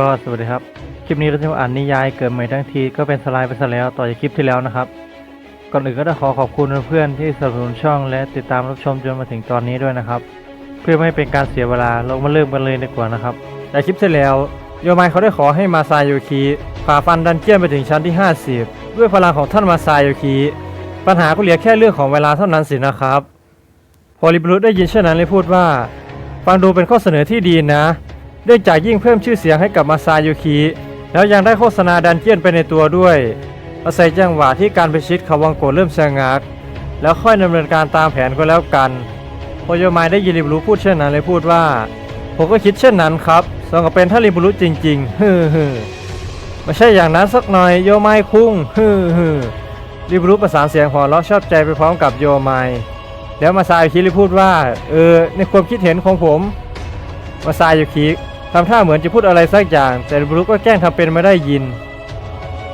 ก็สวัสดีครับ คลิปนี้เราจะมาอ่านนิยายเกิดใหม่ทั้งทีก็เป็นสไลด์ไปซะแล้วต่อจากคลิปที่แล้วนะครับ ก่อนอื่นก็ต้องขอขอบคุณเพื่อนๆที่สนับสนุนช่องและติดตามรับชมจนมาถึงตอนนี้ด้วยนะครับ เพื่อไม่ให้เป็นการเสียเวลาเรามาเริ่มกันเลยดีกว่านะครับในคลิปที่แล้วโยมายเขาได้ขอให้มาซาโยคิฝ่าฟันดันเจียนไปถึงชั้นที่ 50 ด้วยพลังของท่านมาซาโยคิปัญหาก็เหลือแค่เรื่องของเวลาเท่านั้นสินะครับ พอริบรุตได้ยินเช่นนั้นเลยพูดว่า ฟังดูเป็นข้อเสนอที่ดีนะ เนื่องจากยิ่งเพิ่มชื่อเสียงให้กับมาซาโยคิแล้วยังได้โฆษณาดันเจียนไปในตัวด้วย อาศัยจังหวะที่การไปชิดเขาวังโกเริ่มชะงัก แล้วค่อยดำเนินการตามแผนก็แล้วกันพอโยมายได้ยินริบรู้พูดเช่นนั้นเลยพูดว่า ผมก็คิดเช่นนั้นครับสองกับเป็นท่านริบรู้จริงๆฮึฮึไม่ใช่อย่างนั้นสักหน่อยโยมายคุ้งฮึฮึริบรู้ประสานเสียงหัวเราะชอบใจไปพร้อมกับโยมายแล้วมาซาโยคิเลยพูดว่า เออในความคิดเห็นของผมมาซาโยคิ ทำท่าเหมือนจะพูดอะไรสักอย่าง แต่ริบรูก็แกล้งทำเป็นไม่ได้ยิน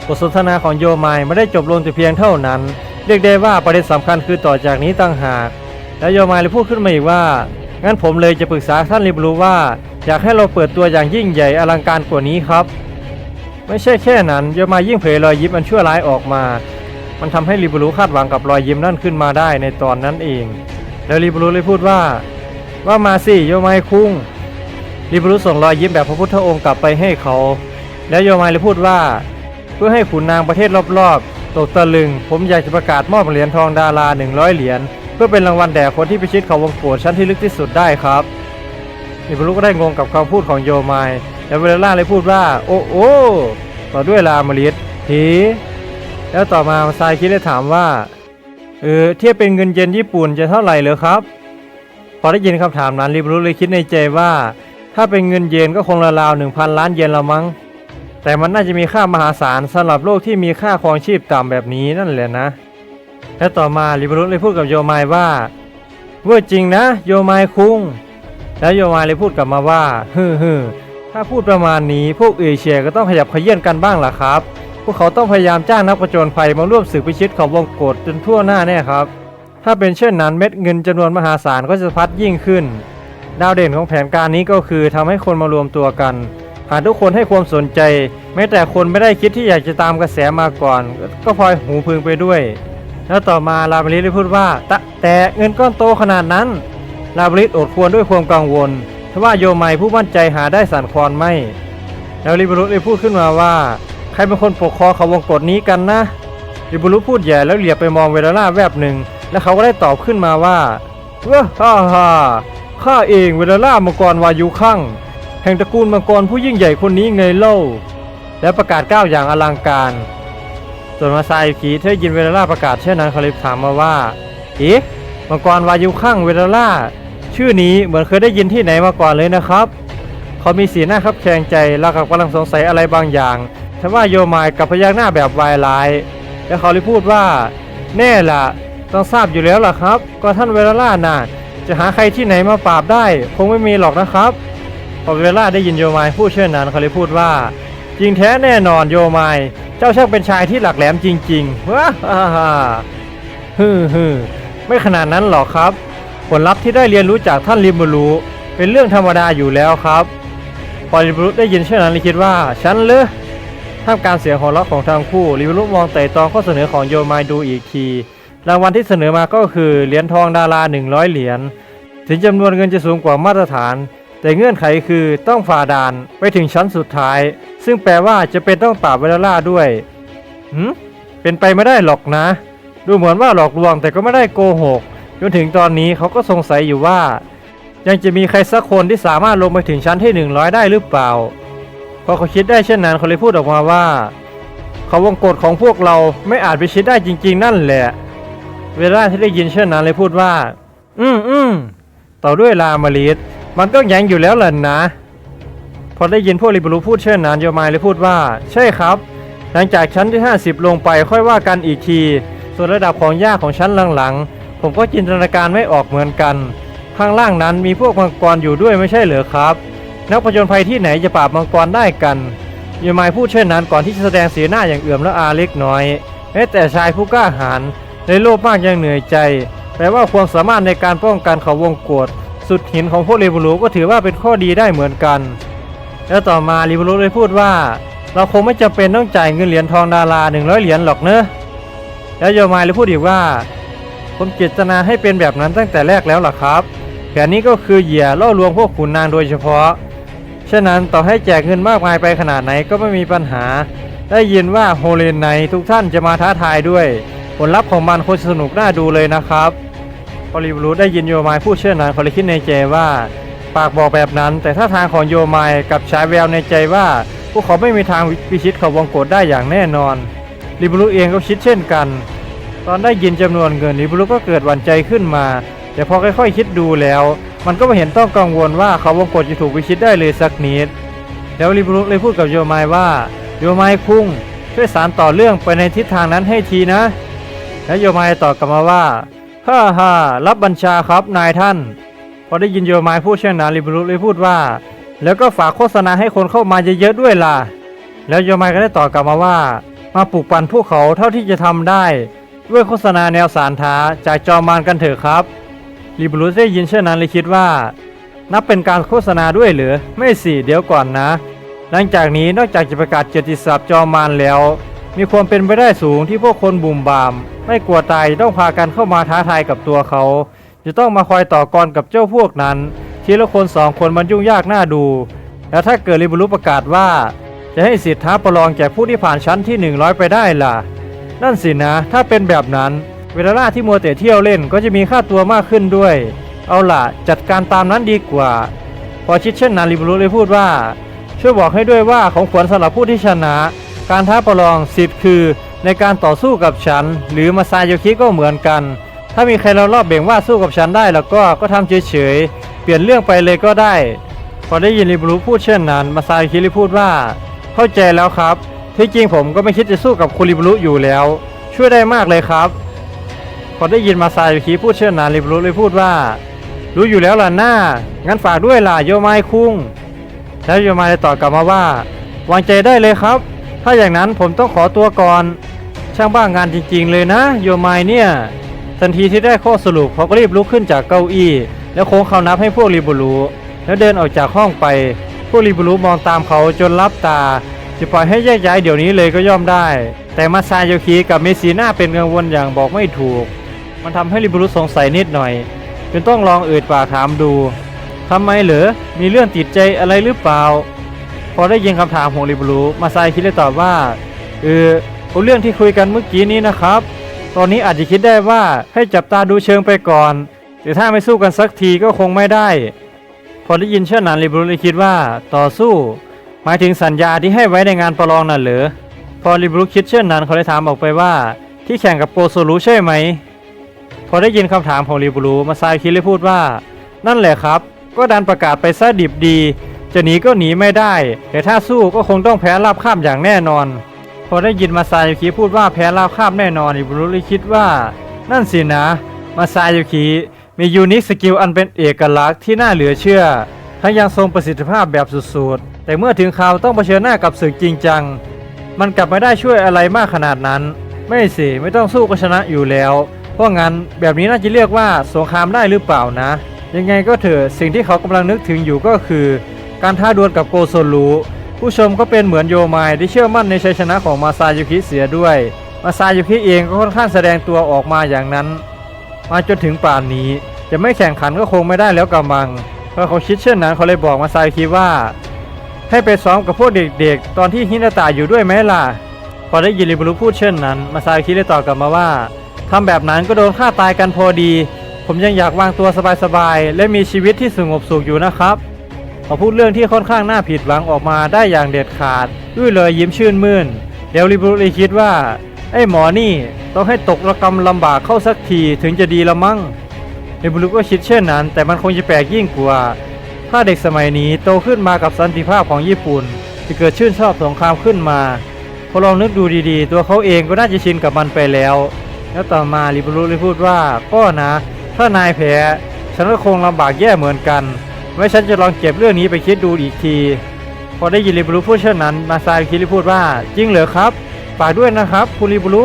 บทสนทนาของโยมายไม่ได้จบลงแต่เพียงเท่านั้น เรียกได้ว่าประเด็นสำคัญคือต่อจากนี้ตั้งหาก แล้วโยมายเลยพูดขึ้นมาอีกว่า งั้นผมเลยจะปรึกษาท่านริบรูว่า อยากให้เราเปิดตัวอย่างยิ่งใหญ่อลังการกว่านี้ครับ ไม่ใช่แค่นั้นโยมายยิ่งเผยรอยยิ้มอันชั่วร้ายออกมา มันทำให้ริบรูคาดหวังกับรอยยิ้มนั่นขึ้นมาได้ในตอนนั้นเอง แล้วริบรูเลยพูดว่า ว่ามาสิโยมายคุ้ง ริบรูส่งรอยยิ้มแบบพระพุทธองค์กลับไปให้เขา แล้วโยมายเลยพูดว่า เพื่อให้ขุนนางประเทศรอบๆ ตกตะลึง ผมอยากจะประกาศมอบเหรียญทองดารา100เหรียญเพื่อเป็นรางวัลแด่คนที่พิชิตเขาวงโกฏชั้นที่ลึกที่สุดได้ครับอิบรุก็ได้งงกับคำพูดของโยมายแล้วเวลล่าเลยพูดว่า โอ้โอ้ต่อด้วยลามลิสทีแล้วต่อมาซายคิดได้ถามว่าเออเทียบเป็นเงินเยนญี่ปุ่นจะเท่าไหร่เหรอครับ พอได้ยินคำถามนั้นริบรุเลยคิดในใจว่า ถ้าเป็นเงินเยนก็คงราวๆ1,000ล้านเยนละมั้ง แต่มันน่าจะมีค่ามหาศาลสำหรับโลกที่มีค่าครองชีพต่ำแบบนี้นั่นแหละนะ และต่อมาลิบรุสเลยพูดกับโยมายว่าเว่าจริงนะ โยมายคุ้ง แล้วโยมายเลยพูดกลับมาว่าฮึมฮึถ้าพูดประมาณนี้พวกเอเชียก็ต้องขยับขยื่นกันบ้างล่ะครับ พวกเขาต้องพยายามจ้างนักประจนภัยมาร่วมสืบพิชิตของวงกฏจนทั่วหน้าแน่ครับ ถ้าเป็นเช่นนั้นเม็ดเงินจำนวนมหาศาลก็จะพัดยิ่งขึ้น ดาวเด่นของแผนการนี้ก็คือทำให้คนมารวมตัวกัน หากทุกคนให้ความสนใจ แม้แต่คนไม่ได้คิดที่อยากจะตามกระแสมาก่อน ก็พลอยหูพึงไปด้วย แล้วต่อมาลาบริสได้พูดว่าตะแต่เงินก้อนโตขนาดนั้นลาบริสอดควรด้วยความกังวลทว่าโยมัยผู้มั่นใจหาได้สันคลอนไม่แล้วริบรุสได้พูดขึ้นมาว่า ใครเป็นคนปกครองเขาวงกฏนี้กันนะริบรุสพูดแย่แล้วเหลียบไปมองเวลาล่าแวบหนึ่ง แล้วเขาก็ได้ตอบขึ้นมาว่าเว้อฮ่าฮ่า ข้าเองเวลาล่ามังกรวายุข้างแห่งตระกูลมังกรผู้ยิ่งใหญ่คนนี้ไงเล่า และประกาศก้าวอย่างอลังการ ส่วนมาซาอิคิเธอยินเวลาล่าประกาศเช่นนั้นเขาเลยถามมาว่า เอ๊ะมังกรวายุข้างเวลาล่า ชื่อนี้เหมือนเคยได้ยินที่ไหนมาก่อนเลยนะครับ เขามีสีหน้าครับแคงใจแล้วกับกำลังสงสัยอะไรบางอย่างแต่ว่าโยมายกับพยักหน้าแบบวายร้าย แล้วเขาเลยพูดว่า แน่ล่ะ ต้องทราบอยู่แล้วล่ะครับ ก็ท่านเวลาล่าน่ะ จะหาใครที่ไหนมาปราบได้ คงไม่มีหรอกนะครับพอเวลาได้ยินโยมายพูดเช่นนั้นเขาเลยพูดว่า จริงแท้แน่นอนโยมาย เจ้าช่างเป็นชายที่หลักแหลมจริงๆว้าฮ่าฮ่าฮึฮึมไม่ขนาดนั้นหรอกครับ ผลลัพธ์ที่ได้เรียนรู้จากท่านริมบูรุเป็นเรื่องธรรมดาอยู่แล้วครับ พอริมบูรุได้ยินเช่นนั้นเลยคิดว่าฉันเลยท่ามกลารเสียงหัวเราะของทั้งคู่ริมบูรุมองไต่ตองข้อเสนอของโยมายดูอีกที รางวัลที่เสนอมาก็คือเหรียญทองดารา 100 เหรียญ ถึงจำนวนเงินจะสูงกว่ามาตรฐาน แต่เงื่อนไขคือต้องฝ่าด่านไปถึงชั้นสุดท้าย ซึ่งแปลว่าจะเป็นต้องปราบเวลาล่าด้วยหืมเป็นไปไม่ได้หรอกนะ ดูเหมือนว่าหลอกลวงแต่ก็ไม่ได้โกหก จนถึงตอนนี้เขาก็สงสัยอยู่ว่า ยังจะมีใครสักคนที่สามารถลงไปถึงชั้นที่ 100 ได้หรือเปล่า พอเขาคิดได้เช่นนั้นเขาเลยพูดออกมาว่า เขาวงกฎของพวกเราไม่อาจไปชิดได้จริง ๆ นั่นแหละ เวลาที่ได้ยินเช่นนั้นเลยพูดว่า อืมอืมต่อด้วยลามาลิสมันก็ยังอยู่แล้วล่ะนะ พอได้ยินพวกริบรูพูดเช่นนั้นโยมายเลยพูดว่า ใช่ครับ หลังจากชั้นที่ 50 ลงไปค่อยว่ากันอีกที ส่วนระดับของยากของชั้นหลังๆ ผมก็จินตนาการไม่ออกเหมือนกัน ข้างล่างนั้นมีพวกมังกรอยู่ด้วยไม่ใช่เหรอครับ นักผจญภัยที่ไหนจะปราบมังกรได้กันโยมายพูดเช่นนั้นก่อนที่จะแสดงสีหน้าอย่างเอื่อมและอาเล็กน้อยแม้แต่ชายผู้กล้าหาญ ในโลภมากยังเหนื่อยใจแต่ว่าความสามารถในการป้องกันเขาวงกฏสุดหินของพวกเรบูรูก็ถือว่าเป็นข้อดีได้เหมือนกัน แล้วต่อมาริบุรุเลยพูดว่า เราคงไม่จำเป็นต้องจ่ายเงินเหรียญทองดารา100เหรียญหรอกเนอะแล้วโยมายเลยพูดอีกว่า ผมเจตนาให้เป็นแบบนั้นตั้งแต่แรกแล้วล่ะครับ แผนนี้ก็คือเหยื่อล่อลวงพวกขุนนางโดยเฉพาะ ฉะนั้นต่อให้แจกเงินมากมายไปขนาดไหนก็ไม่มีปัญหา ได้ยินว่าโฮเลนไนทุกท่านจะมาท้าทายด้วย ผลลัพธ์ของมันคงสนุกน่าดูเลยนะครับพอริบรูได้ยินโยมายพูดเช่นนั้นเขาเลยคิดในใจว่า ปากบอกแบบนั้น แต่ท่าทางของโยมายกับฉายแววในใจว่าพวกเขาไม่มีทางพิชิตเขาวงกฏได้อย่างแน่นอนริบรูเองก็คิดเช่นกัน ตอนได้ยินจำนวนเงินริบรูก็เกิดหวั่นใจขึ้นมา แต่พอค่อยๆคิดดูแล้ว มันก็ไม่เห็นต้องกังวลว่าเขาวงกฏจะถูกพิชิตได้เลยสักนิดแล้วริบรุเลยพูดกับโยมายว่าโยมายคุงช่วยสารต่อเรื่องไปในทิศทางนั้นให้ทีนะ แล้วโยมายตอบกลับมาว่าฮ่าฮ่ารับบัญชาครับนายท่าน พอได้ยินโยมายพูดเช่นนั้นริบรุเลยพูดว่า แล้วก็ฝากโฆษณาให้คนเข้ามาเยอะๆด้วยล่ะ แล้วโยมายก็ได้ตอบกลับมาว่า มาปลุกปั่นพวกเขาเท่าที่จะทำได้ ด้วยโฆษณาแนวสารท้าจากจอมานกันเถอะครับริบรุได้ยินเช่นนั้นเลยคิดว่า นับเป็นการโฆษณาด้วยหรือไม่สิเดี๋ยวก่อนนะ หลังจากนี้นอกจากจะประกาศเกียรติศัพท์จอมานแล้ว มีความเป็นไปได้สูงที่พวกคนบุ่มบาม ไม่กลัวตายต้องพากันเข้ามาท้าทายกับตัวเขา จะต้องมาคอยต่อกรกับเจ้าพวกนั้นทีละคนสองคนมันยุ่งยากน่าดู แล้วถ้าเกิดริบุรุประกาศว่า จะให้สิทธิ์ท้าประลองแก่ผู้ที่ผ่านชั้นที่ 100 ไปได้ล่ะ นั่นสินะ ถ้าเป็นแบบนั้น เวลาล่าที่มัวแต่เที่ยวเล่นก็จะมีค่าตัวมากขึ้นด้วย เอาล่ะ จัดการตามนั้นดีกว่า พอคิดเช่นนั้นริบุรุเลยพูดว่า ช่วยบอกให้ด้วยว่าของขวัญสำหรับผู้ที่ชนะ การท้าประลองสิทธิ์คือ ในการต่อสู้กับฉัน หรือมาซายโยคิก็เหมือนกัน ถ้ามีใครเรารอบเบ่งว่าสู้กับฉันได้แล้วก็ก็ทำเฉยๆเปลี่ยนเรื่องไปเลยก็ได้ พอได้ยินริบรุพูดเช่นนั้น มาซายโยคิเลยพูดว่า เข้าใจแล้วครับ ที่จริงผมก็ไม่คิดจะสู้กับคุณริบรุอยู่แล้ว ช่วยได้มากเลยครับพอได้ยินมาซายโยคิพูดเช่นนั้นริบรุเลยพูดว่า รู้อยู่แล้วล่ะหน้างั้นฝากด้วยล่ะโยมายคุ้งแล้วโยมายตอบกลับมาว่า วางใจได้เลยครับ ถ้าอย่างนั้นผมต้องขอตัวก่อน ช่างบ้างงานจริงๆเลยนะ โยมายเนี่ย ทันทีที่ได้ข้อสรุปเขาก็รีบลุกขึ้นจากเก้าอี้ แล้วโค้งเขานับให้พวกริบุรุแล้วเดินออกจากห้องไป พวกริบุรุมองตามเขาจนลับตา จะปล่อยให้แยกย้ายเดี๋ยวนี้เลยก็ย่อมได้ แต่มาซาโยคิกับเมสีหน้าเป็นกังวลอย่างบอกไม่ถูก มันทำให้ริบุรุสงสัยนิดหน่อยจนต้องลองเอ่ยปากถามดูทำไมเหรอมีเรื่องติดใจอะไรหรือเปล่า พอได้ยินคำถามของริบรูมาไซคิดเลยตอบว่าเออเรื่องที่คุยกันเมื่อกี้นี้นะครับ ตอนนี้อาจจะคิดได้ว่าให้จับตาดูเชิงไปก่อนแต่ถ้าไม่สู้กันสักทีก็คงไม่ได้ พอได้ยินเช่นนั้นริบรูเลยคิดว่าต่อสู้ หมายถึงสัญญาที่ให้ไว้ในงานประลองน่ะเหรอพอริบรูคิดเช่นนั้นเขาเลยถามออกไปว่า ที่แข่งกับโกโซรุใช่ไหมพอได้ยินคำถามของริบรูมาไซคิดเลยพูดว่า นั่นแหละครับ ก็ดันประกาศไปซะดิบดี จะหนีก็หนีไม่ได้ แต่ถ้าสู้ก็คงต้องแพ้ราบคาบอย่างแน่นอน พอได้ยินมาซาโยคิพูดว่าแพ้ราบคาบแน่นอนริบุรูเลยคิดว่า นั่นสินะ มาซาโยคิมียูนิคสกิลอันเป็นเอกลักษณ์ที่น่าเหลือเชื่อ ทั้งยังทรงประสิทธิภาพแบบสุดๆ แต่เมื่อถึงคราวต้องเผชิญหน้ากับศึกจริงจัง มันกลับไม่ได้ช่วยอะไรมากขนาดนั้น ไม่สิไม่ต้องสู้ก็ชนะอยู่แล้ว เพราะงั้นแบบนี้น่าจะเรียกว่าสงครามได้หรือเปล่านะ ยังไงก็เถอะสิ่งที่เขากำลังนึกถึงอยู่ก็คือ การท้าดวลกับโกโซลูผู้ชมก็เป็นเหมือนโยมายที่เชื่อมั่นในชัยชนะของมาซายุคิเสียด้วย มาซายุคิเองก็ค่อนข้างแสดงตัวออกมาอย่างนั้น มาจนถึงป่านนี้ จะไม่แข่งขันก็คงไม่ได้แล้วกำมังเพอเขาคิดเช่นนั้นเขาเลยบอกมาซายุคิว่า ให้ไปซ้อมกับพวกเด็กๆ ตอนที่ฮินาตะอยู่ด้วยไหมล่ะ พอได้ยินริบรุพูดเช่นนั้น มาซาคิเลยตอบกลับมาว่าทำแบบนั้นก็โดนฆ่าตายกันพอดี ผมยังอยากวางตัวสบายๆ และมีชีวิตที่สงบสุขอยู่นะครับ พอพูดเรื่องที่ค่อนข้างน่าผิดหวังออกมาได้อย่างเด็ดขาดด้วยเลยยิ้มชื่นมื่นเดยวริบรุลยคิดว่า ไอ้หมอนี่ต้องให้ตกระกำลำบากเข้าสักทีถึงจะดีละมั้งริบรุก็คิดเช่นนั้น แต่มันคงจะแปลกยิ่งกว่า ถ้าเด็กสมัยนี้โตขึ้นมากับสันติภาพของญี่ปุ่น จะเกิดชื่นชอบสงครามขึ้นมาพอลองนึกดูดีๆ ตัวเขาเองก็น่าจะชินกับมันไปแล้ว แล้วต่อมาริบรุเลยพูดว่าก็นะ ถ้านายแพ้ฉันก็คงลำบากแย่เหมือนกัน ไว้ฉันจะลองเก็บเรื่องนี้ไปคิดดูอีกที พอได้ยินริบรุพูดเช่นนั้น มาซาคิริพูดว่าจริงเหรอครับฝากด้วยนะครับ คุณริบรุ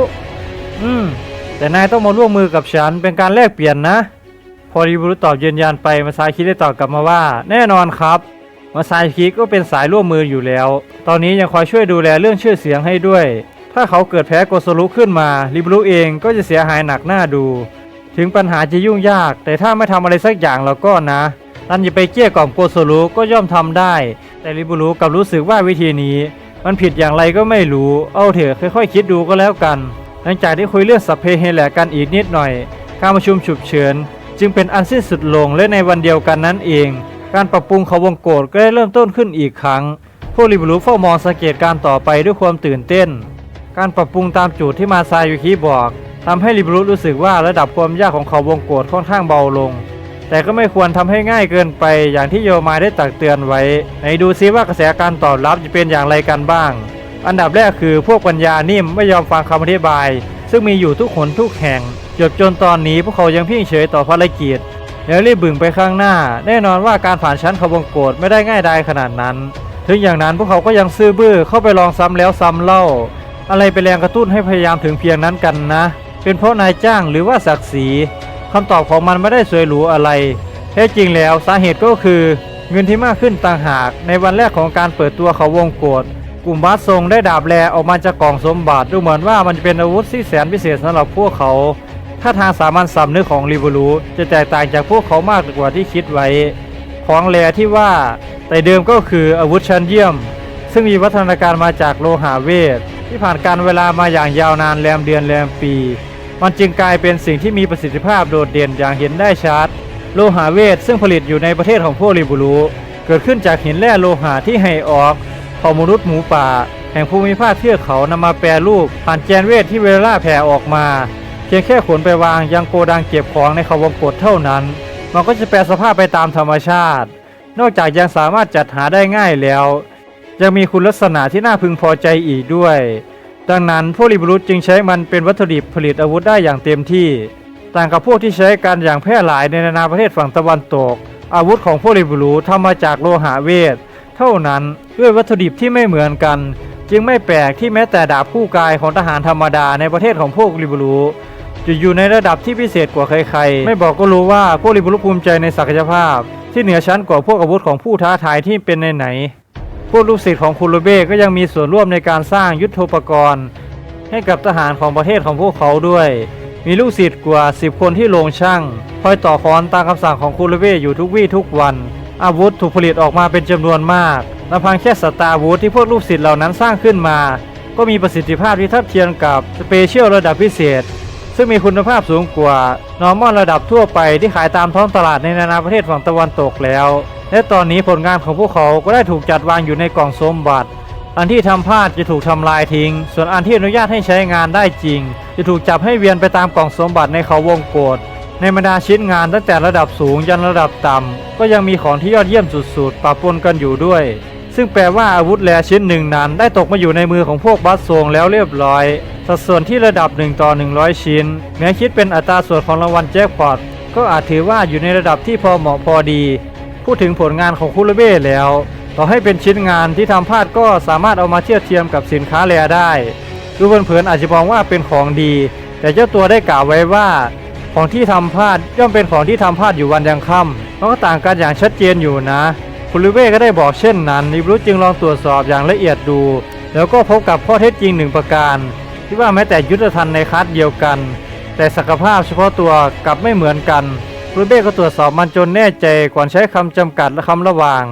อืม แต่นายต้องมาร่วมมือกับฉันเป็นการแลกเปลี่ยนนะ พอริบรุตอบยืนยันไปมาซาคิได้ตอบกลับมาว่า แน่นอนครับ มาซาคิก็เป็นสายร่วมมืออยู่แล้ว ตอนนี้ยังคอยช่วยดูแลเรื่องชื่อเสียงให้ด้วย ถ้าเขาเกิดแพ้โกโซรุขึ้นมาริบรุเองก็จะเสียหายหนักหน้าดู ถึงปัญหาจะยุ่งยาก แต่ถ้าไม่ทำอะไรสักอย่างแล้วก็นะ ตันจะไปเกลี้ยกล่อมโกโซรุก็ย่อมทำได้ แต่ริบุรุกับรู้สึกว่าวิธีนี้ มันผิดอย่างไรก็ไม่รู้ เอาเถอะค่อยๆคิดดูก็แล้วกัน หลังจากที่คุยเรื่องสัพเพเฮแหลกันอีกนิดหน่อยการประชุมฉุกเฉินจึงเป็นอันสิ้นสุดลงและในวันเดียวกันนั้นเอง การปรับปรุงเขาวงโกฏก็ได้เริ่มต้นขึ้นอีกครั้งพวกริบุรุเฝ้ามองสังเกตการต่อไปด้วยความตื่นเต้น การปรับปรุงตามจุดที่มาซายุคิบอกทำให้ริบุรุรู้สึกว่าระดับความยากของเขาวงโกฏค่อนข้างเบาลง แต่ก็ไม่ควรทำให้ง่ายเกินไปอย่างที่โยมายได้ตักเตือนไว้ไหนดูซิว่ากระแสการตอบรับจะเป็นอย่างไรกันบ้าง อันดับแรกคือพวกปัญญานิ่มไม่ยอมฟังคำอธิบาย ซึ่งมีอยู่ทุกหนทุกแห่ง จบจนตอนนี้พวกเขายังพิงเฉยต่อภารกิจแล้วรีบบึ่งไปข้างหน้า แน่นอนว่าการผ่านชั้นขาวงโกฏไม่ได้ง่ายดายขนาดนั้น ถึงอย่างนั้นพวกเขาก็ยังซื่อบื้อเข้าไปลองซ้ำแล้วซ้ำเล่า อะไรเป็นแรงกระตุ้นให้พยายามถึงเพียงนั้นกันนะ เป็นเพราะนายจ้างหรือว่าศักดิ์ศรี คำตอบของมันไม่ได้สวยหรูอะไร แท้จริงแล้วสาเหตุก็คือเงินที่มากขึ้นต่างหาก ในวันแรกของการเปิดตัวเขาวงโกฏกลุ่มบาสทรงได้ดาบแลออกมาจากกล่องสมบัติดูเหมือนว่ามันจะเป็นอาวุธที่แสนพิเศษสำหรับพวกเขาถ้าทางสามัญสำนึกของริบูรูจะแตกต่างจากพวกเขามากกว่าที่คิดไว้ ของแลที่ว่า แต่เดิมก็คืออาวุธชั้นเยี่ยม ซึ่งมีวัฒนาการมาจากโลหะเวท ที่ผ่านการเวลามาอย่างยาวนานแรมเดือนแรมปี มันจึงกลายเป็นสิ่งที่มีประสิทธิภาพโดดเด่นอย่างเห็นได้ชัด โลหะเวทซึ่งผลิตอยู่ในประเทศของพวกริบูรูเกิดขึ้นจากหินแร่โลหะที่ให้ออกของมนุษย์หมูป่า แห่งภูมิภาคเทือกเขานำมาแปรรูปผ่านแกนเวทที่เวลาแผ่ออกมา เพียงแค่ขนไปวางยังโกดังเก็บของในเขาวงกฏเท่านั้น มันก็จะแปรสภาพไปตามธรรมชาติ นอกจากยังสามารถจัดหาได้ง่ายแล้ว ยังมีคุณลักษณะที่น่าพึงพอใจอีกด้วย ดังนั้นพวกริบรุษจึงใช้มันเป็นวัตถุดิบผลิตอาวุธได้อย่างเต็มที่ ต่างกับพวกที่ใช้กันอย่างแพร่หลายในนานาประเทศฝั่งตะวันตก อาวุธของพวกริบรุทำมาจากโลหะเวท เท่านั้นด้วยวัตถุดิบที่ไม่เหมือนกัน จึงไม่แปลกที่แม้แต่ดาบคู่กายของทหารธรรมดาในประเทศของพวกริบรุจะอยู่ในระดับที่พิเศษกว่าใครๆ ไม่บอกก็รู้ว่าพวกริบรุภูมิใจในศักยภาพ ที่เหนือชั้นกว่าพวกอาวุธของผู้ท้าทายที่เป็นไหนๆ พวกลูกศิษย์ของคุณโรเบก็ยังมีส่วนร่วมในการสร้างยุทธปกรณ์ ให้กับทหารของประเทศของพวกเขาด้วย มีลูกศิษย์กว่า 10 คนที่โรงช่างคอยต่อคอนตามคำสั่งของคุณโรเบอยู่ทุกวี่ทุกวัน อาวุธถูกผลิตออกมาเป็นจำนวนมากลำพังแค่สตาร์อาวุธที่พวกลูกศิษย์เหล่านั้นสร้างขึ้นมา ก็มีประสิทธิภาพที่ทัดเทียมกับสเปเชียลระดับพิเศษ ซึ่งมีคุณภาพสูงกว่านอร์มอลระดับทั่วไปที่ขายตามท้องตลาดในนานาประเทศฝั่งตะวันตกแล้ว และตอนนี้ผลงานของพวกเขาก็ได้ถูกจัดวางอยู่ในกล่องสมบัติ อันที่ทำพลาดจะถูกทำลายทิ้ง ส่วนอันที่อนุญาตให้ใช้งานได้จริง จะถูกจับให้เวียนไปตามกล่องสมบัติในเขาวงโกฏในบรรดาชิ้นงานตั้งแต่ระดับสูงยันระดับต่ำก็ยังมีของที่ยอดเยี่ยมสุดๆปะปนกันอยู่ด้วย ซึ่งแปลว่าอาวุธแลชิ้นหนึ่งนั้น ได้ตกมาอยู่ในมือของพวกบัสโซงแล้วเรียบร้อย สัดส่วนที่ระดับ1ต่อ100 ชิ้น แม้คิดเป็นอัตราส่วนของรางวัลแจ็คพอตก็อาจถือว่าอยู่ในระดับที่พอเหมาะพอดี พูดถึงผลงานของคุรเบ้แล้ว ต่อให้เป็นชิ้นงานที่ทำพลาดก็สามารถเอามาเทียบเทียมกับสินค้าแลได้ ดูเผินๆอาจจะมองว่าเป็นของดี แต่เจ้าตัวได้กล่าวไว้ว่า ของที่ทำพลาดย่อมเป็นของที่ทำพลาดอยู่วันยังค่ำมันก็ต่างกันอย่างชัดเจนอยู่นะคุณลิเว่ก็ได้บอกเช่นนั้นนิบรุจึงลองตรวจสอบอย่างละเอียดดู แล้วก็พบกับข้อเท็จจริงหนึ่งประการ ที่ว่าแม้แต่ยุทธทันในคลาสเดียวกัน แต่ศักภาพเฉพาะตัวกลับไม่เหมือนกัน คุณลิเว่ก็ตรวจสอบมันจนแน่ใจก่อนใช้คำจำกัดและคำระหว่าง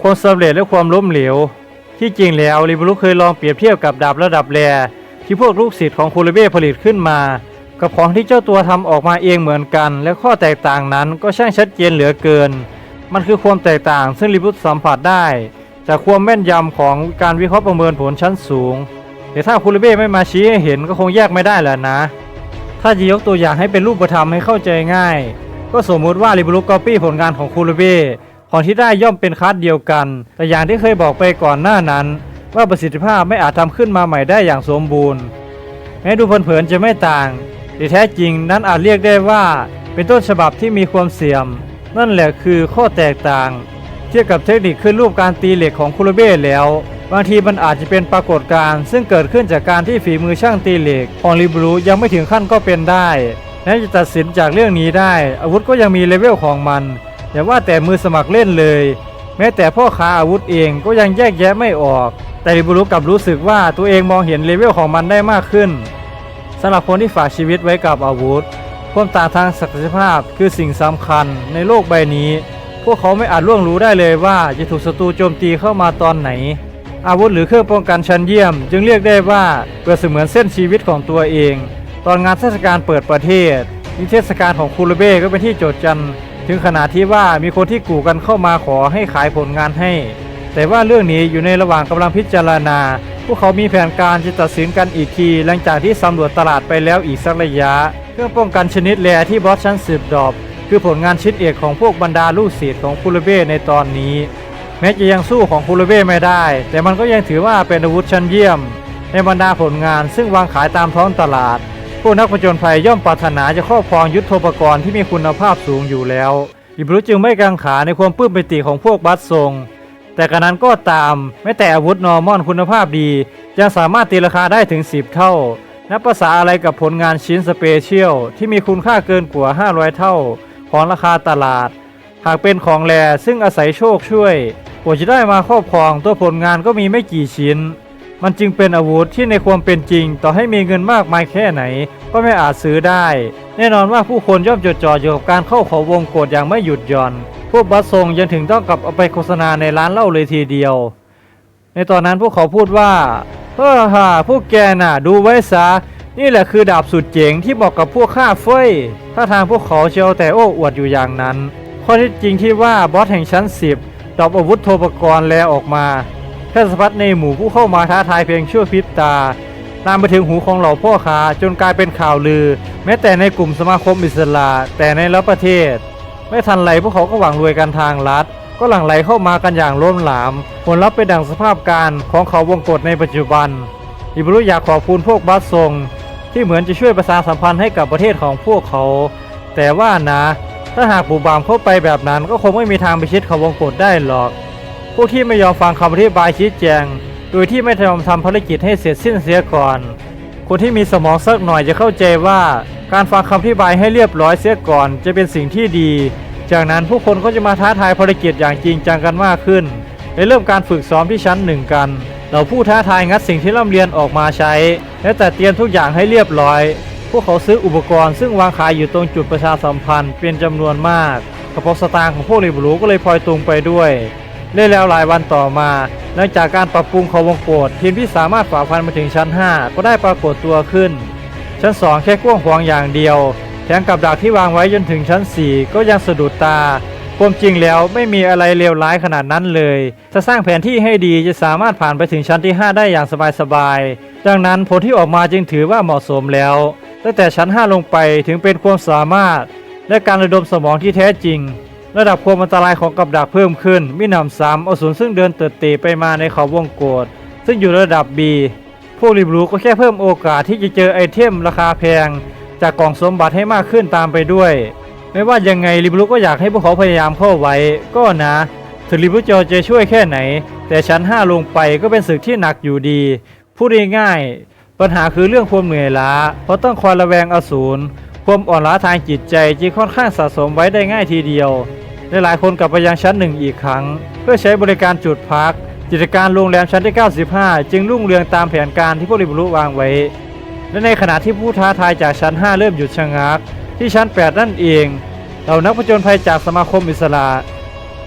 ความสำเร็จและความล้มเหลว ที่จริงแล้วลิบรุเคยลองเปรียบเทียบกับดาบระดับแรที่พวกลูกศิษย์ของคูลิเบ้ผลิตขึ้นมา กับของที่เจ้าตัวทำออกมาเองเหมือนกัน และข้อแตกต่างนั้นก็ช่างชัดเจนเหลือเกิน มันคือความแตกต่างซึ่งลิบุตสัมผัสได้ จากความแม่นยำของการวิเคราะห์ประเมินผลชั้นสูงแต่ถ้าคูลิเบ้ไม่มาชี้ให้เห็นก็คงแยกไม่ได้แหละนะ ถ้าจะยกตัวอย่างให้เป็นรูปธรรมให้เข้าใจง่าย ก็สมมุติว่าลิบุรุกอปี้ผลงานของคูลเบ้ของที่ได้ย่อมเป็นคัสเดียวกัน แต่อย่างที่เคยบอกไปก่อนหน้านั้น ว่าประสิทธิภาพไม่อาจทำขึ้นมาใหม่ได้อย่างสมบูรณ์ แม้ดูเผินๆจะไม่ต่างแต่แท้จริงนั้นอาจเรียกได้ว่า เป็นต้นฉบับที่มีความเสื่อมนั่นแหละคือข้อแตกต่าง เทียบกับเทคนิคขึ้นรูปการตีเหล็กของคุโรเบ้แล้ว บางทีมันอาจจะเป็นปรากฏการณ์ซึ่งเกิดขึ้นจากการที่ฝีมือช่างตีเหล็กของริบรูยังไม่ถึงขั้นก็เป็นได้ และจะตัดสินจากเรื่องนี้ได้ อาวุธก็ยังมีเลเวลของมัน อย่าว่าแต่มือสมัครเล่นเลย แม้แต่พ่อค้าอาวุธเองก็ยังแยกแยะไม่ออก แต่ริบุรุกลับรู้สึกว่าตัวเองมองเห็นเลเวลของมันได้มากขึ้นสำหรับคนที่ฝากชีวิตไว้กับอาวุธความต่างทางศักยภาพคือสิ่งสำคัญในโลกใบนี้ พวกเขาไม่อาจล่วงรู้ได้เลยว่าจะถูกศัตรูโจมตีเข้ามาตอนไหน อาวุธหรือเครื่องป้องกันชั้นเยี่ยม จึงเรียกได้ว่าเปรียบเสมือนเส้นชีวิตของตัวเอง ตอนงานเทศกาลเปิดประเทศนิเทศกาลของคูรเบ้ก็เป็นที่โจทย์จันถึงขนาดที่ว่ามีคนที่กู่กันเข้ามาขอให้ขายผลงานให้ แต่ว่าเรื่องนี้อยู่ในระหว่างกำลังพิจารณา พวกเขามีแผนการจะตัดสินกันอีกที หลังจากที่สำรวจตลาดไปแล้วอีกสักระยะ เครื่องป้องกันชนิดแรที่บอสชั้นสืบดอบ คือผลงานชิ้นเอกของพวกบรรดาลูกศิษย์ของคูรเบ้ในตอนนี้ แม้จะยังสู้ของคูรเบ้ไม่ได้ แต่มันก็ยังถือว่าเป็นอาวุธชั้นเยี่ยม ในบรรดาผลงานซึ่งวางขายตามท้องตลาด ผู้นักผจญภัยย่อมปรารถนาจะครอบครองยุทธปกรณ์ที่มีคุณภาพสูงอยู่แล้ว อิบรุจึงไม่กังขาในความปลื้มปิติของพวกบัสทรงแต่กระนั้นก็ตามแม้แต่อาวุธนอร์มอนคุณภาพดียังสามารถตีราคาได้ถึง 10 เท่า นับภาษาอะไรกับผลงานชิ้นสเปเชียลที่มีคุณค่าเกินกว่า 500 เท่า ของราคาตลาด หากเป็นของแลซึ่งอาศัยโชคช่วยกว่าจะได้มาครอบครองตัวผลงานก็มีไม่กี่ชิ้น มันจึงเป็นอาวุธที่ในความเป็นจริง ต่อให้มีเงินมากมายแค่ไหน ก็ไม่อาจซื้อได้ แน่นอนว่าผู้คนย่อมจดจ่ออยู่กับการเข้าขอวงกฏอย่างไม่หยุดหย่อน พวกบัสซงยังถึงต้องกลับเอาไปโฆษณาในร้านเหล้าเลยทีเดียว ในตอนนั้นพวกเขาพูดว่าเฮ้อฮ่าพวกแกน่ะ ดูไว้ซะนี่แหละคือดาบสุดเจ๋งที่เหมาะกับพวกข้าเฟ้ยถ้าทางพวกเขาเชียวแต่โอ้อวดอยู่อย่างนั้น ข้อที่จริงที่ว่าบอสแห่งชั้นสิบดรอปอาวุธโทปกรณ์แลออกมา แพทย์สะพัดในหมู่ผู้เข้ามาท้าทายเพียงชั่วพริบตาตามไปถึงหูของเหล่าพ่อค้าจนกลายเป็นข่าวลือ แม้แต่ในกลุ่มสมาคมอิสระแต่ในรับประเทศ ไม่ทันไรพวกเขาก็หวังรวยกันทางลัด ก็หลั่งไหลเข้ามากันอย่างล้นหลาม ผลลัพธ์เป็นดังสภาพการของเขาวงกฏในปัจจุบัน อิบรุอยากขอบคุณพวกบัสซงที่เหมือนจะช่วยประชานสัมพันธ์ให้กับประเทศของพวกเขา แต่ว่านะ ถ้าหากปูบามเข้าไปแบบนั้นก็คงไม่มีทางไปชิดเขาวงกฏได้หรอก พวกที่ไม่ยอมฟังคำอธิบายชี้แจง โดยที่ไม่ยอมทำภารกิจให้เสร็จสิ้นเสียก่อน คนที่มีสมองสักหน่อยจะเข้าใจว่า การฟังคำอธิบายให้เรียบร้อยเสียก่อน จะเป็นสิ่งที่ดี จากนั้นผู้คนก็จะมาท้าทายภารกิจอย่างจริงจังกันมากขึ้นและเริ่มการฝึกซ้อมที่ชั้นหนึ่งกันเราผู้ท้าทายงัดสิ่งที่ร่ำเรียนออกมาใช้ และแต่เตรียมทุกอย่างให้เรียบร้อย พวกเขาซื้ออุปกรณ์ซึ่งวางขายอยู่ตรงจุดประชาสัมพันธ์เป็นจำนวนมาก กระเป๋าสตางค์ของพวกริบหรูก็เลยพลอยตุงไปด้วย เล่นแล้วหลายวันต่อมาหลังจากการปรับปรุงเขาวงโกฏทีมที่สามารถฝ่าฟันมาถึงชั้น 5 ก็ได้ปรากฏตัวขึ้น ชั้น 2 แค่กว้างขวงอย่างเดียวแถมกับดักที่วางไว้จนถึงชั้น 4 ก็ยังสะดุดตาความจริงแล้วไม่มีอะไรเลวร้ายขนาดนั้นเลย ถ้าสร้างแผนที่ให้ดีจะสามารถผ่านไปถึงชั้นที่ 5 ได้อย่างสบายๆ ดังนั้นผลที่ออกมาจึงถือว่าเหมาะสมแล้ว ตั้งแต่ชั้น 5 ลงไปถึงเป็นความสามารถ และการระดมสมองที่แท้จริง ระดับความอันตรายของกับดักเพิ่มขึ้นมิหนำซ้ำอสูรซึ่งเดินเติดเตะไปมาในเขาวงโกฏซึ่งอยู่ระดับ B พวกริบรูก็แค่เพิ่มโอกาสที่จะเจอไอเทมราคาแพง จากกล่องสมบัติให้มากขึ้นตามไปด้วย ไม่ว่ายังไงริบรูก็อยากให้พวกเขาพยายามเข้าไว้ ก็นะ ถึงริบรูจอจะช่วยแค่ไหน แต่ชั้น 5 ลงไปก็เป็นศึกที่หนักอยู่ดี พูดง่ายๆปัญหาคือเรื่องความเหนื่อยล้า เพราะต้องคอยระแวงอสูรความอ่อนล้าทางจิตใจจึงค่อนข้างสะสมไว้ได้ง่ายทีเดียว หลายคนกลับไปยังชั้นหนึ่งอีกครั้ง เพื่อใช้บริการจุดพัก กิจการโรงแรมชั้นที่ 95 จึงรุ่งเรืองตามแผนการที่พวกริบรุวางไว้ และในขณะที่ผู้ท้าทายจากชั้น 5 เริ่มหยุดชะงัก ที่ชั้น 8 นั่นเองเหล่านักผจญภัยจากสมาคมอิสระ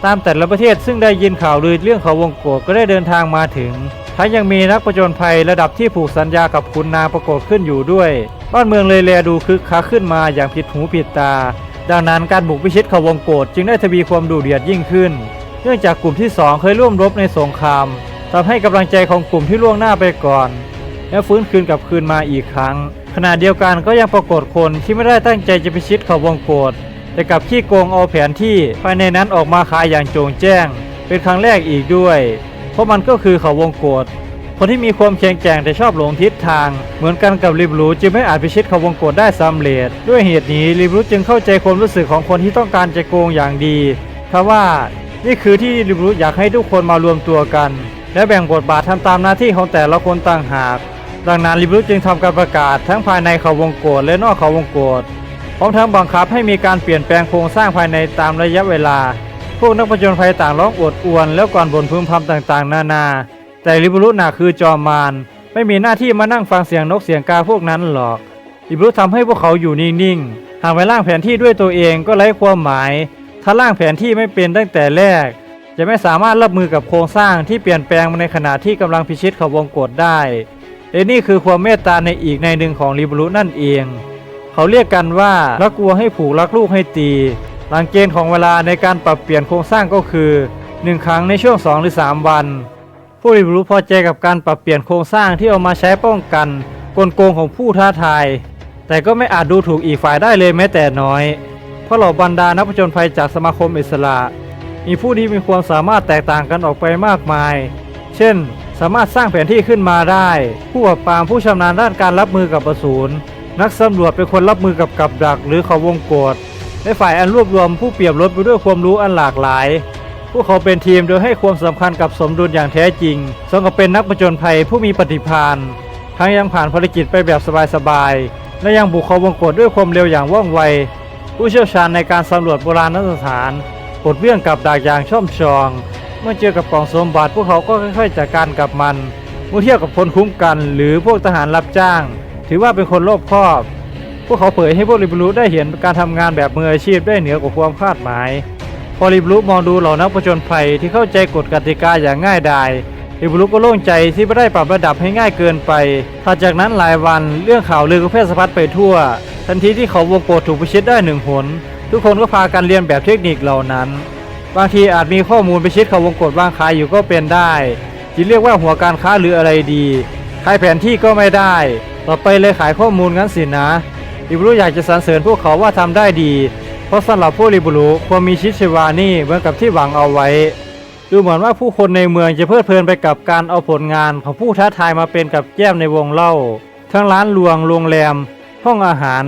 ตามแต่ละประเทศซึ่งได้ยินข่าวลือเรื่องเขาวงโกฏก็ได้เดินทางมาถึงทั้งยังมีนักผจญภัยระดับที่ผูกสัญญากับคุณนางปรากฏขึ้นอยู่ด้วย บ้านเมืองเลยแลดูคึกคักขึ้นมาอย่างผิดหูผิดตา ดังนั้นการบุกพิชิตเขาวงโกฏจึงได้ทวีความดุเดือดยิ่งขึ้น เนื่องจากกลุ่มที่ 2 เคยร่วมรบในสงครามทำให้กำลังใจของกลุ่มที่ล่วงหน้าไปก่อน และฟื้นคืนกลับคืนมาอีกครั้ง ขณะเดียวกันก็ยังปรากฏคนที่ไม่ได้ตั้งใจจะพิชิตเขาวงโกฏแต่กลับขี้โกงเอาแผนที่ภายในนั้นออกมาขายอย่างโจงแจ้ง เป็นครั้งแรกอีกด้วย เพราะมันก็คือเขาวงโกฏ คนที่มีความแข็งแกร่งแต่ชอบหลงทิศทาง เหมือนกันกับริบรูจึงไม่อาจพิชิตเขาวงกฏได้สำเร็จ ด้วยเหตุนี้ริบรูจึงเข้าใจความรู้สึกของคนที่ต้องการจะโกงอย่างดีทว่านี่คือที่ริบรูอยากให้ทุกคนมารวมตัวกัน และแบ่งบทบาททำตามหน้าที่ของแต่ละคนต่างหาก ดังนั้นริบรุจึงทำการประกาศทั้งภายในเขาวงกฏและนอกเขาวงกฏพร้อมทั้งบังคับให้มีการเปลี่ยนแปลงโครงสร้างภายในตามระยะเวลา พวกนักผจญภัยต่างร้องอวดอวนแล้วก่อนบ่นพึมพำต่างๆ นานา แต่ริบุรุหนาคือจอมมารไม่มีหน้าที่มานั่งฟังเสียงนกเสียงกาพวกนั้นหรอก ริบุรุทำให้พวกเขาอยู่นิ่งๆ หากไปล่างแผนที่ด้วยตัวเองก็ไร้ความหมาย ถ้าล่างแผนที่ไม่เป็นตั้งแต่แรก จะไม่สามารถรับมือกับโครงสร้างที่เปลี่ยนแปลงมาในขณะที่กำลังพิชิตเขาวงกฏได้และนี่คือความเมตตาในอีกในหนึ่งของริบุรุนั่นเอง เขาเรียกกันว่ารักวัวให้ผูกรักลูกให้ตี หลังเกณฑ์ของเวลาในการปรับเปลี่ยนโครงสร้างก็คือ 1 ครั้งในช่วง 2 หรือ 3 วัน ผู้ริบรู้พอใจกับการปรับเปลี่ยนโครงสร้างที่เอามาใช้ป้องกันกลโกงของผู้ท้าทาย แต่ก็ไม่อาจดูถูกอีกฝ่ายได้เลยแม้แต่น้อย เพราะเหล่าบรรดานักผจญภัยจากสมาคมอิสระ มีผู้ที่มีความสามารถแตกต่างกันออกไปมากมาย เช่น สามารถสร้างแผนที่ขึ้นมาได้ ผู้ปราบปรามผู้ชำนาญด้านการรับมือกับอสูรนักสำรวจเป็นคนรับมือกับกับดักหรือเขาวงกฏในฝ่ายอันรวบรวมผู้เปรียบรถไปด้วยความรู้อันหลากหลาย พวกเขาเป็นทีมโดยให้ความสำคัญกับสมดุลอย่างแท้จริง สมกับเป็นนักผจญภัยผู้มีปฏิภาณทั้งยังผ่านภารกิจไปแบบสบายๆ และยังบุกเขาวงกฏด้วยความเร็วอย่างว่องไว ผู้เชี่ยวชาญในการสำรวจโบราณสถานปลดเบี้ยงกับดักอย่างช่ำชอง เมื่อเจอกับกล่องสมบัติพวกเขาก็ค่อยๆจัดการกับมัน เมื่อเทียบกับคนคุ้มกัน หรือพวกทหารรับจ้าง ถือว่าเป็นคนรอบคอบ พวกเขาเผยให้พวกริบลูได้เห็นการทำงานแบบมืออาชีพได้เหนือกว่าความคาดหมาย พอริบลูมองดูเหล่านักผจญภัยที่เข้าใจกฎกติกาอย่างง่ายดายริบลูก็โล่งใจที่ไม่ได้ปรับระดับให้ง่ายเกินไปถัดจากนั้นหลายวันเรื่องข่าวลือก็แพร่สะพัดไปทั่ว ทันทีที่เขาวงโกฏถูกพิชิตได้หนึ่งหน ทุกคนก็พากันเรียนแบบเทคนิคเหล่านั้น บางทีอาจมีข้อมูลพิชิตเขาวงโกฏวางขายอยู่ก็เป็นได้จะเรียกว่าหัวการค้าหรืออะไรดีขายแผนที่ก็ไม่ได้ ต่อไปเลยขายข้อมูลงั้นสินะริบรุอยากจะสรรเสริญพวกเขาว่าทำได้ดี เพราะสำหรับพวกริบุรุควรมีชิดชวานี่เหมือนกับที่หวังเอาไว้ ดูเหมือนว่าผู้คนในเมืองจะเพลิดเพลินไปกับการเอาผลงานของผู้ท้าทายมาเป็นกับแก้มในวงเล่า ทั้งร้านลวงโรงแรม ห้องอาหาร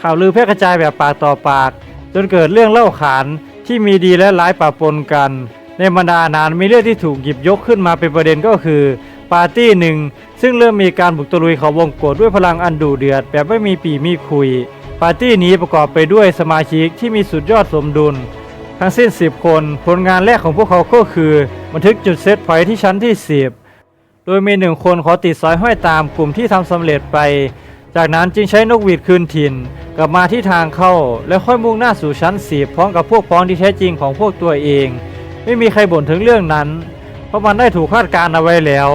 ข่าวลือแพร่กระจายแบบปากต่อปาก จนเกิดเรื่องเล่าขานที่มีดีและร้ายปะปนกัน ในบรรดานานมีเรื่องที่ถูกหยิบยกขึ้นมาเป็นประเด็นก็คือปาร์ตี้หนึ่งซึ่งเริ่มมีการบุกตะลุยเขาวงกฏด้วยพลังอันดุเดือดแบบไม่มีปีมีคุย ปาร์ตี้นี้ประกอบไปด้วยสมาชิกที่มีสุดยอดสมดุล ทั้งสิ้น 10 คน ผลงานแรกของพวกเขาก็คือ บันทึกจุดเซตพอยที่ชั้นที่ 10 โดยมีหนึ่งคนขอติดสอยห้อยตามกลุ่มที่ทำสำเร็จไป จากนั้นจึงใช้นกหวีดคืนถิ่น กลับมาที่ทางเข้า แล้วค่อยมุ่งหน้าสู่ชั้นสีพร้อมกับพวกพ้องที่แท้จริงของพวกตัวเอง ไม่มีใครบ่นถึงเรื่องนั้น เพราะมันได้ถูกคาดการณ์เอาไว้แล้ว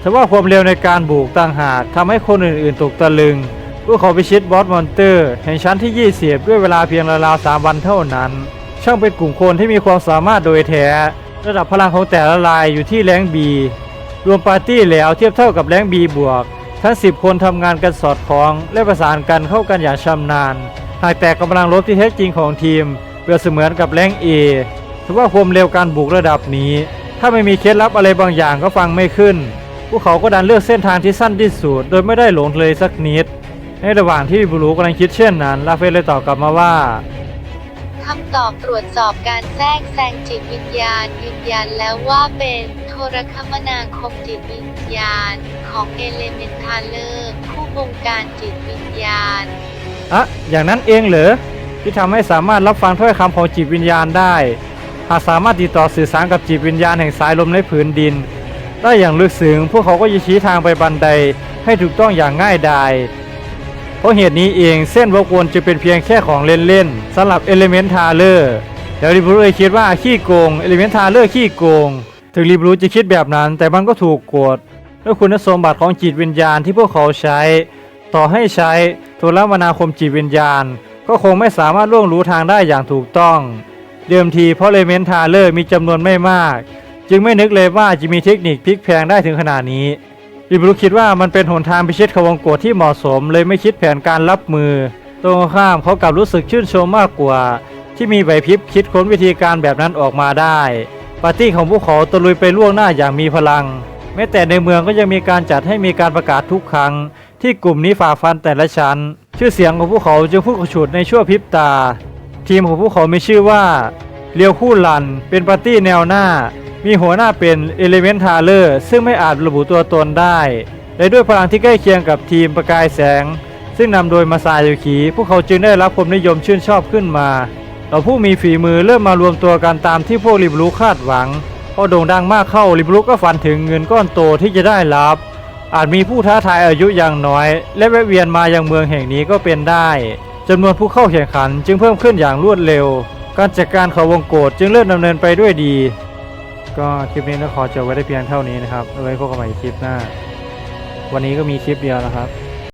แต่ว่าความเร็วในการบุกต่างหากทำให้คนอื่นๆตกตะลึง พวกเขาไปชิดบอสมอนเตอร์แห่งชั้นที่ 20 ด้วยเวลาเพียงราวๆ3วันเท่านั้น ช่างเป็นกลุ่มคนที่มีความสามารถโดยแท้ ระดับพลังของแต่ละรายอยู่ที่แรงบีรวมปาร์ตี้แล้วเทียบเท่ากับแรงบีบวก ทั้ง 10 คนทำงานกันสอดคล้อง และประสานกันเข้ากันอย่างชำนาญ หากแต่กำลังลบที่แท้จริงของทีมเปรียบเสมือนกับแรงเอถือว่าความเร็วการบุกระดับนี้ ถ้าไม่มีเคล็ดลับอะไรบางอย่างก็ฟังไม่ขึ้น พวกเขาก็ดันเลือกเส้นทางที่สั้นที่สุด โดยไม่ได้หลงเลยสักนิด ในระหว่างที่บรูกำลังคิดเช่นนั้น ลาเฟลเลยตอบกลับมาว่าคำตอบตรวจสอบการแทรกแซงจิตวิญญาณ ยืนยันแล้วว่าเป็นโทรคมนาคมจิตวิญญาณ ของเอเลเมนทาเลอร์ผู้บงการจิตวิญญาณอะอย่างนั้นเองเหรอ ที่ทำให้สามารถรับฟังถ้อยคำของจิตวิญญาณได้ หากสามารถติดต่อสื่อสารกับจิตวิญญาณแห่งสายลมในผืนดิน ได้อย่างลึกซึ้งพวกเขาก็จะชี้ทางไปบันไดให้ถูกต้องอย่างง่ายดาย เพราะเหตุนี้เองเส้นวกวนจะเป็นเพียงแค่ของเล่นๆสำหรับเอลิเมนทาเลอร์แล้วริบรูเลยคิดว่าขี้โกงเอลิเมนทาเลอร์ขี้โกง ถึงริบรูจะคิดแบบนั้นแต่มันก็ถูกกดด้วยคุณสมบัติของจิตวิญญาณที่พวกเขาใช้ ต่อให้ใช้โทรมนาคมจิตวิญญาณ ก็คงไม่สามารถล่วงรู้ทางได้อย่างถูกต้อง เดิมทีเพราะเลเมนทาเลอร์มีจำนวนไม่มาก จึงไม่นึกเลยว่าจะมีเทคนิคพลิกแพงได้ถึงขนาดนี้ ริบรุคิดว่ามันเป็นหนทางพิชิตเขาวงกฏที่เหมาะสม เลยไม่คิดแผนการรับมือ ตรงข้ามเขากลับรู้สึกชื่นชมมากกว่า ที่มีไหวพริบคิดค้นวิธีการแบบนั้นออกมาได้ ปาร์ตี้ของพวกเขาตะลุยไปล่วงหน้าอย่างมีพลัง แม้แต่ในเมืองก็ยังมีการจัดให้มีการประกาศทุกครั้ง ที่กลุ่มนี้ฝ่าฟันแต่ละชั้น ชื่อเสียงของพวกเขาจึงพุ่งกระฉูดในชั่วพริบตา ทีมของพวกเขามีชื่อว่าเรียวคู่ลัน เป็นปาร์ตี้แนวหน้า มีหัวหน้าเป็นเอลิเมนทาเลอร์ซึ่งไม่อาจระบุตัวตนได้ และด้วยพลังที่ใกล้เคียงกับทีมประกายแสง ซึ่งนำโดยมาซาโยคิพวกเขาจึงได้รับความนิยมชื่นชอบขึ้นมาเราผู้มีฝีมือเริ่มมารวมตัวกันตามที่พวกริบรู้คาดหวังพอโด่งดังมากเข้าริบรู้ก็ฝันถึงเงินก้อนโตที่จะได้รับ อาจมีผู้ท้าทายอายุอย่างน้อย และแวะเวียนมายังเมืองแห่งนี้ก็เป็นได้จำนวนผู้เข้าแข่งขันจึงเพิ่มขึ้นอย่างรวดเร็ว การจัดการเขาวงโกฏจึงเริ่มดำเนินไปด้วยดี ก็คลิปนี้ก็ขอจบไว้ได้เพียงเท่านี้นะครับเอาไว้พบกันใหม่คลิปหน้า วันนี้ก็มีคลิปเดียวนะครับ